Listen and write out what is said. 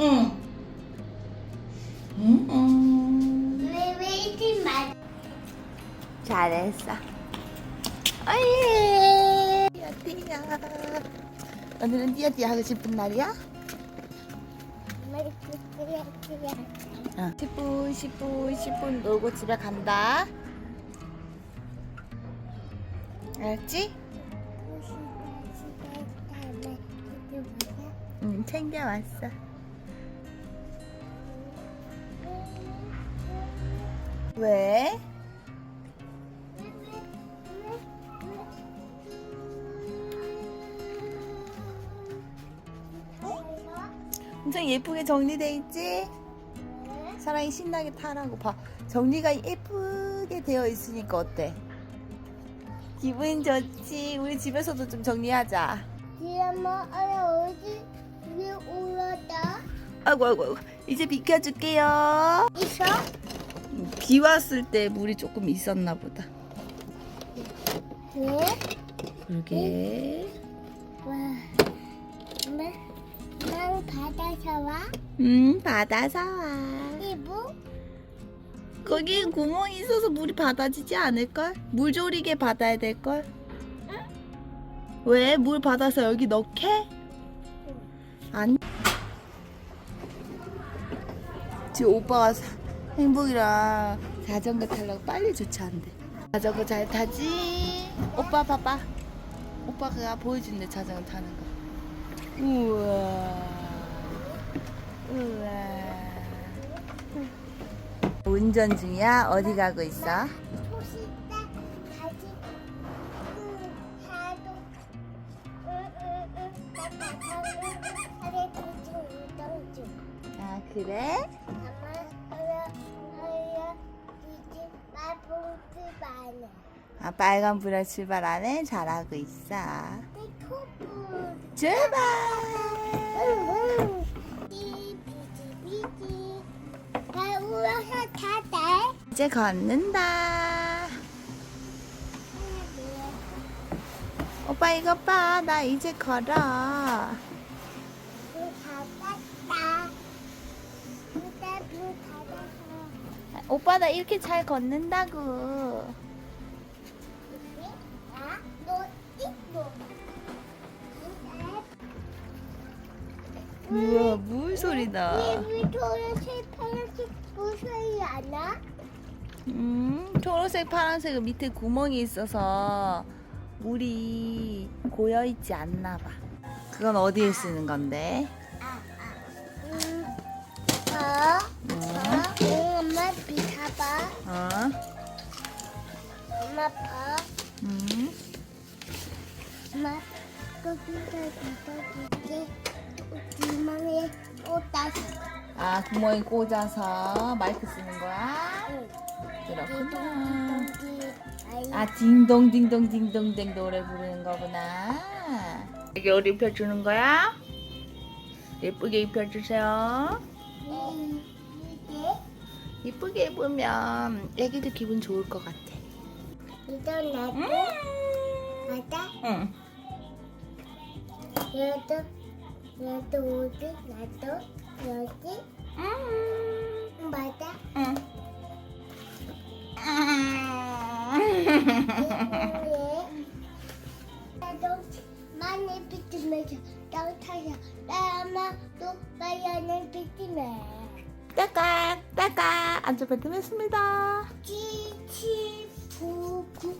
응. 응. 응. 왜 왜 이렇게 말? 잘했어. 어예. 띠야 띠야. 오늘은 띠야띠야 하고 싶은 날이야? 응. 10분, 10분, 10분 놀고 집에 간다. 알았지? 응, 챙겨왔어. 왜? 엄청 예쁘게 정리돼 있지? 사랑이 신나게 타라고 봐. 정리가 예쁘게 되어 있으니까 어때? 기분 좋지? 우리 집에서도 좀 정리하자. 엄마 아래 어디 위에? 아이고 아이고 아이고. 이제 비켜줄게요. 있어? 비 왔을 때 물이 조금 있었나 보다. 왜? 그러게. 와. 엄마, 난 바다서 와. 음 바다사 와. 이부? 거기 구멍이 있어서 물이 받아지지 않을걸? 물 조리개 받아야 될걸? 왜? 물 받아서 여기 넣게? 아니 지금 오빠가 사- 행복이랑 자전거 타려고 빨리 주차한대 자전거 잘 타지? 오빠 봐봐 오빠가 보여준대 자전거 타는 거 우와 우와 운전 중이야? 어디 가고 있어? 아 그래? 많아 아 빨간 불에 출발 안 해? 잘하고 있어. 타다 이제 걷는다. 오빠 이거 봐. 나 이제 걸어 오빠 나 이렇게 잘 걷는다고 아. 우와 물 소리다 왜 초록색 파란색 무서이 않아? 음 초록색 파란색 밑에 구멍이 있어서 물이 고여 있지 않나 봐 그건 어디에 쓰는 건데? 음, 어? 어? 응, 엄마 봐. 음? 엄마 거기다 비타줄게. 주머니에 꽂다. 아 구멍에 꽂아서 마이크 쓰는 거야? 응. 그렇구나. 아 딩동 딩동 딩동댕 노래 부르는 거구나 이게 옷 입혀주는 거야? 예쁘게 입혀주세요 음, 이게 예쁘게 입으면 애기들 기분 좋을 것 같아 이거 나도 음. 맞아? 응. 얘도 얘도 어디 나도 여기 음. 맞아? 응. 나도 많이 비트면서 땅타서 나마도 나야는 비트면 따까 따까 앉아봐도 했습니다. 치치 부부